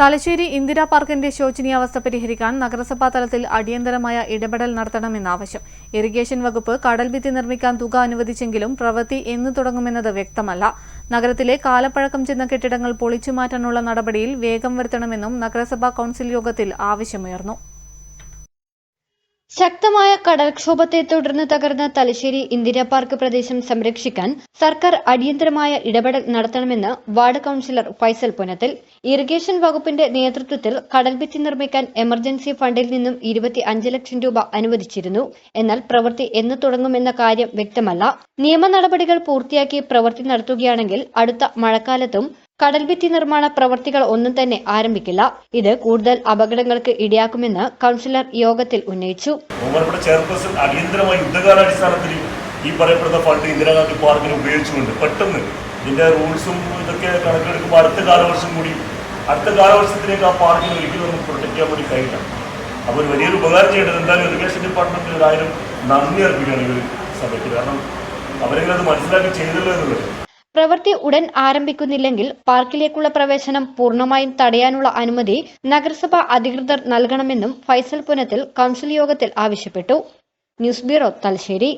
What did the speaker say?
തലശ്ശേരി ഇന്ദിരാ പാർക്കിന്റെ ശോചനീയാവസ്ഥ പരിഹരിക്കാൻ നഗരസഭാ തലത്തിൽ അടിയന്തരമായ ഇടപെടൽ നടത്തണമെന്നാവശ്യം. ഇറിഗേഷൻ വകുപ്പ് കടൽഭിത്തി നിർമ്മിക്കാൻ തുക അനുവദിച്ചെങ്കിലും പ്രവൃത്തി എന്ന് തുടങ്ങുമെന്നത് വ്യക്തമല്ല. നഗരത്തിലെ കാലപ്പഴക്കം ചെന്ന കെട്ടിടങ്ങൾ പൊളിച്ചുമാറ്റാനുള്ള നടപടിയിൽ വേഗം വരുത്തണമെന്നും നഗരസഭാ കൌൺസിൽ യോഗത്തിൽ ആവശ്യമുയർന്നു. ശക്തമായ കടൽക്ഷോഭത്തെ തുടർന്ന് തകർന്ന തലശ്ശേരി ഇന്ദിരാ പാർക്ക് പ്രദേശം സംരക്ഷിക്കാൻ സർക്കാർ അടിയന്തരമായ ഇടപെടൽ നടത്തണമെന്ന് ward councillor Faisal Punathil irrigation വകുപ്പിന്റെ നേതൃത്വത്തിൽ കടൽഭിത്തി നിർമ്മിക്കാൻ എമർജൻസി ഫണ്ടിൽ നിന്നും ഇരുപത്തി അഞ്ച് ലക്ഷം രൂപ അനുവദിച്ചിരുന്നു. എന്നാൽ പ്രവൃത്തി എന്ന് തുടങ്ങുമെന്ന കാര്യം വ്യക്തമല്ല. നിയമ നടപടികൾ പൂർത്തിയാക്കി പ്രവൃത്തി നടത്തുകയാണെങ്കിൽ അടുത്ത മഴക്കാലത്തും കടൽഭിത്തി നിർമ്മാണ പ്രവൃത്തികൾ ഒന്നും തന്നെ ആരംഭിക്കില്ല. ഇത് കൂടുതൽ അപകടങ്ങൾക്ക് ഇടയാക്കുമെന്ന് കൗൺസിലർ യോഗത്തിൽ ഉന്നയിച്ചു. ബഹുമാനപ്പെട്ട ചെയർപേഴ്സൺ അടിയന്തരമായി യുദ്ധകാലാടിസ്ഥാനത്തിൽ ഈ പറയപ്പെടുന്ന ഫണ്ട് ഇന്ദിരാഗാന്ധി പാർക്കിന് ഉപയോഗിച്ചുകൊണ്ട് പെട്ടെന്ന് ഇതിന്റെ റൂൾസും ഇതൊക്കെ കണക്കിലെടുക്കുമ്പോൾ അടുത്ത കാലവർഷം കൂടി അടുത്ത കാലവർഷത്തിലേക്ക് ആ പാർക്കിന് ഒരിക്കലും നമുക്ക് പ്രൊട്ടക്ട് ചെയ്യാൻ വേണ്ടി കഴിയില്ല. അപ്പോൾ ഒരു വലിയൊരു ഉപകാരം ചെയ്യേണ്ടത് എന്തായാലും ഇറിഗേഷൻ ഡിപ്പാർട്ട്മെന്റിൽ ഒരായിരം നന്ദി അർപ്പിക്കുകയാണ് ഈ ഒരു സഭയ്ക്ക്. കാരണം അവരെങ്കിലും അത് മനസ്സിലാക്കി ചെയ്തല്ലോ എന്നുള്ളത് പ്രവൃത്തി ഉടൻ ആരംഭിക്കുന്നില്ലെങ്കിൽ പാർക്കിലേക്കുള്ള പ്രവേശനം പൂർണമായും തടയാനുള്ള അനുമതി നഗരസഭാ അധികൃതർ നൽകണമെന്നും ഫൈസൽ പുനത്തിൽ കൌൺസിൽ യോഗത്തിൽ ആവശ്യപ്പെട്ടു. News bureau Thalassery.